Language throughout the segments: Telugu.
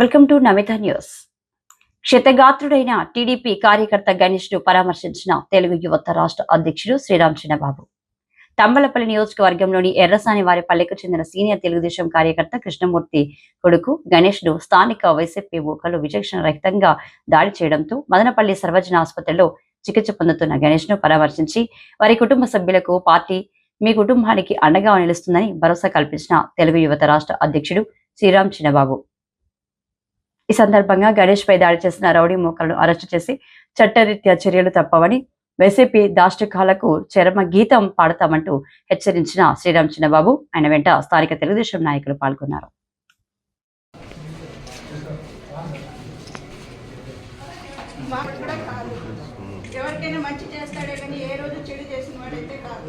Welcome to Namita news. క్షతగాత్రుడైన TDP కార్యకర్త గణేష్ను పరామర్శించిన తెలుగు యువత రాష్ట్ర అధ్యక్షుడు శ్రీరామ్ చిన్నబాబు. తంబలపల్లి నియోజకవర్గంలోని ఎర్రసాని వారి పల్లెకు చెందిన సీనియర్ తెలుగుదేశం కార్యకర్త కృష్ణమూర్తి కొడుకు గణేష్ను స్థానిక వైసీపీ మూకలు విచక్షణ రహితంగా దాడి చేయడంతో మదనపల్లి సర్వజన ఆసుపత్రిలో చికిత్స పొందుతున్న గణేష్ను పరామర్శించి వారి కుటుంబ సభ్యులకు పార్టీ మీ కుటుంబానికి అండగా నిలుస్తుందని భరోసా కల్పించిన తెలుగు యువత రాష్ట్ర అధ్యక్షుడు శ్రీరామ్ చిన్నబాబు. ఈ సందర్భంగా గణేష్ పై దాడి చేసిన రౌడీ మోకలను అరెస్టు చేసి చట్టరీత్యా చర్యలు తప్పవని వైసీపీ దాష్టికాలకు చరమ గీతం పాడతామంటూ హెచ్చరించిన శ్రీరామ్ చిన్నబాబు. ఆయన వెంట స్థానిక తెలుగుదేశం నాయకులు పాల్గొన్నారు. ఎవరికైనా మంచి చేస్తాడే కానీ ఏ రోజు చెడు చేసిన వాడైతే కాదు.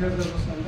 Gracias.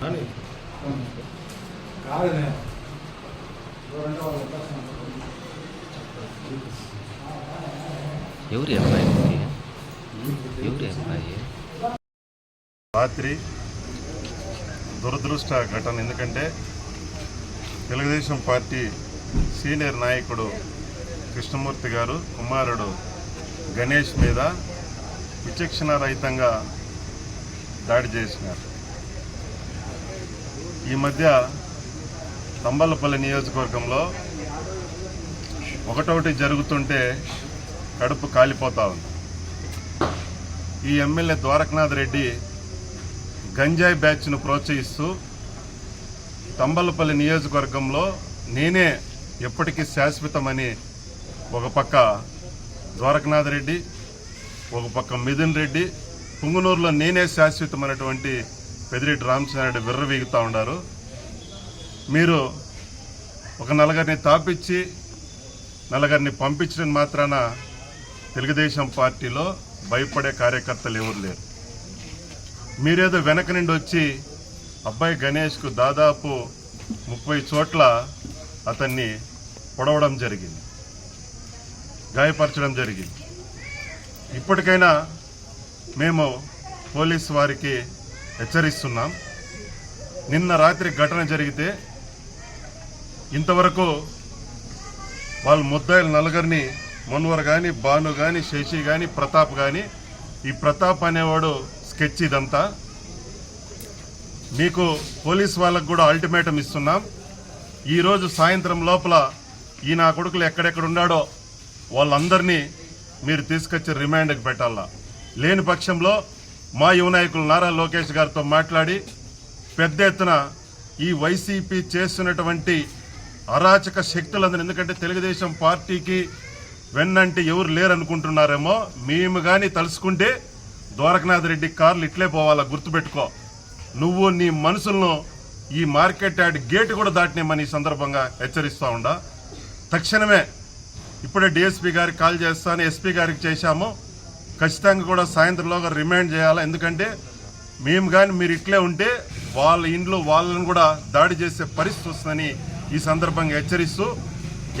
కాదు ఎవరి అబ్బాయి ఎవరి అబ్బాయి రాత్రి దురదృష్ట ఘటన ఎందుకంటే తెలుగుదేశం పార్టీ సీనియర్ నాయకుడు కృష్ణమూర్తి గారు కుమారుడు గణేష్ మీద విచక్షణ రహితంగా దాడి చేసినారు. ఈ మధ్య తంబలపల్లి నియోజకవర్గంలో ఒకటొకటి జరుగుతుంటే కడుపు కాలిపోతా ఉంది. ఈ ఎమ్మెల్యే ద్వారకనాథ్ రెడ్డి గంజాయి బ్యాచ్ను ప్రోత్సహిస్తూ తంబలపల్లి నియోజకవర్గంలో నేనే ఎప్పటికీ శాశ్వతమని ఒక పక్క ద్వారకనాథ్ రెడ్డి ఒక పక్క మిథున్ రెడ్డి పుంగునూరులో నేనే శాశ్వతమైనటువంటి పెదిరెడ్డి రామచంద్రరెడ్డి విర్రవీగుతూ ఉన్నారు. మీరు ఒక నలుగురిని తాపించి నలుగురిని పంపించడం మాత్రాన తెలుగుదేశం పార్టీలో భయపడే కార్యకర్తలు ఎవరు లేరు. మీరేదో వెనక నుండి వచ్చి అబ్బాయి గణేష్కు దాదాపు ముప్పై చోట్ల అతన్ని పొడవడం జరిగింది గాయపరచడం జరిగింది. ఇప్పటికైనా మేము పోలీస్ వారికి హెచ్చరిస్తున్నాం. నిన్న రాత్రి ఘటన జరిగితే ఇంతవరకు వాళ్ళు ముద్దాయిల నలుగురిని మన్వర్ కానీ భాను కానీ శశి కానీ ప్రతాప్ కానీ ఈ ప్రతాప్ అనేవాడు స్కెచ్ ఇదంతా. మీకు పోలీస్ వాళ్ళకు కూడా అల్టిమేటం ఇస్తున్నాం. ఈరోజు సాయంత్రం లోపల ఈ నా కొడుకులు ఎక్కడెక్కడ ఉన్నాడో వాళ్ళందరినీ మీరు తీసుకొచ్చి రిమాండ్కి పెట్టాలా. లేని పక్షంలో మా యువ నాయకులు నారా లోకేష్ గారితో మాట్లాడి పెద్ద ఎత్తున ఈ వైసీపీ చేస్తున్నటువంటి అరాచక శక్తులందరూ ఎందుకంటే తెలుగుదేశం పార్టీకి వెన్నంటే ఎవరు లేరనుకుంటున్నారేమో మేము కానీ తలుసుకుంటే ద్వారకనాథ్ రెడ్డి కార్లు ఇట్లే పోవాలా గుర్తుపెట్టుకో. నువ్వు నీ మనసులను ఈ మార్కెట్ యార్డ్ గేట్ కూడా దాటినేమని ఈ సందర్భంగా హెచ్చరిస్తూ ఉండా. తక్షణమే ఇప్పుడే డిఎస్పీ గారికి కాల్ చేస్తాను ఎస్పీ గారికి చేశాము. ఖచ్చితంగా కూడా సాయంత్రంలోగా రిమైండ్ చేయాలి. ఎందుకంటే మేము కానీ మీరు ఇట్లే ఉంటే వాళ్ళ ఇంట్లో వాళ్ళని కూడా దాడి చేసే పరిస్థితి వస్తుందని ఈ సందర్భంగా హెచ్చరిస్తూ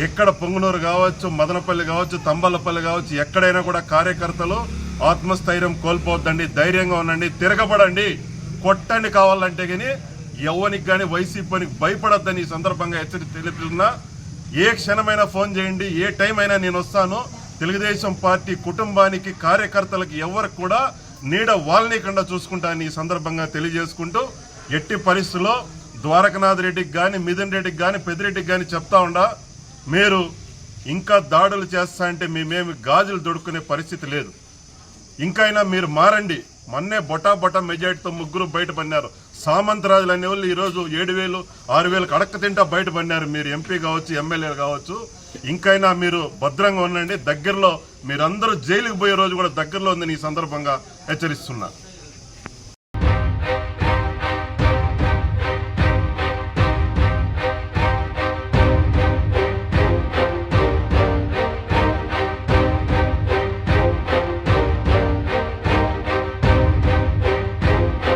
ఎక్కడ పొంగునూరు కావచ్చు మదనపల్లి కావచ్చు తంబలపల్లి కావచ్చు ఎక్కడైనా కూడా కార్యకర్తలు ఆత్మస్థైర్యం కోల్పోవద్దండి ధైర్యంగా ఉండండి తిరగబడండి కొట్టండి కావాలంటే కానీ ఎవరికి కానీ వైసీపీనికి భయపడొద్దని ఈ సందర్భంగా హెచ్చరి తెలుపుతున్నా ఏ క్షణమైనా ఫోన్ చేయండి ఏ టైం అయినా నేను వస్తాను. తెలుగుదేశం పార్టీ కుటుంబానికి కార్యకర్తలకు ఎవరికి కూడా నీడ వాళ్ళనికుండా చూసుకుంటానని ఈ సందర్భంగా తెలియజేసుకుంటూ ఎట్టి పరిస్థితుల్లో ద్వారకనాథ్ రెడ్డికి కానీ మిథున్ రెడ్డికి కానీ పెద్దిరెడ్డికి కానీ చెప్తా ఉండా మీరు ఇంకా దాడులు చేస్తా అంటే మేమేమి గాజులు దొడుకునే పరిస్థితి లేదు. ఇంకైనా మీరు మారండి. మొన్నే బొటా బొటా మెజార్టీతో ముగ్గురు బయటపడినారు. సామంతరాజులు అనేవాళ్ళు ఈరోజు ఏడు వేలు ఆరు వేలకు అడక్క తింటా బయటపడినారు మీరు ఎంపీ కావచ్చు ఎమ్మెల్యేలు కావచ్చు. ఇంకైనా మీరు భద్రంగా ఉండండి. దగ్గరలో మీరందరూ జైలుకు పోయే రోజు కూడా దగ్గరలో ఉందని ఈ సందర్భంగా హెచ్చరిస్తున్నారు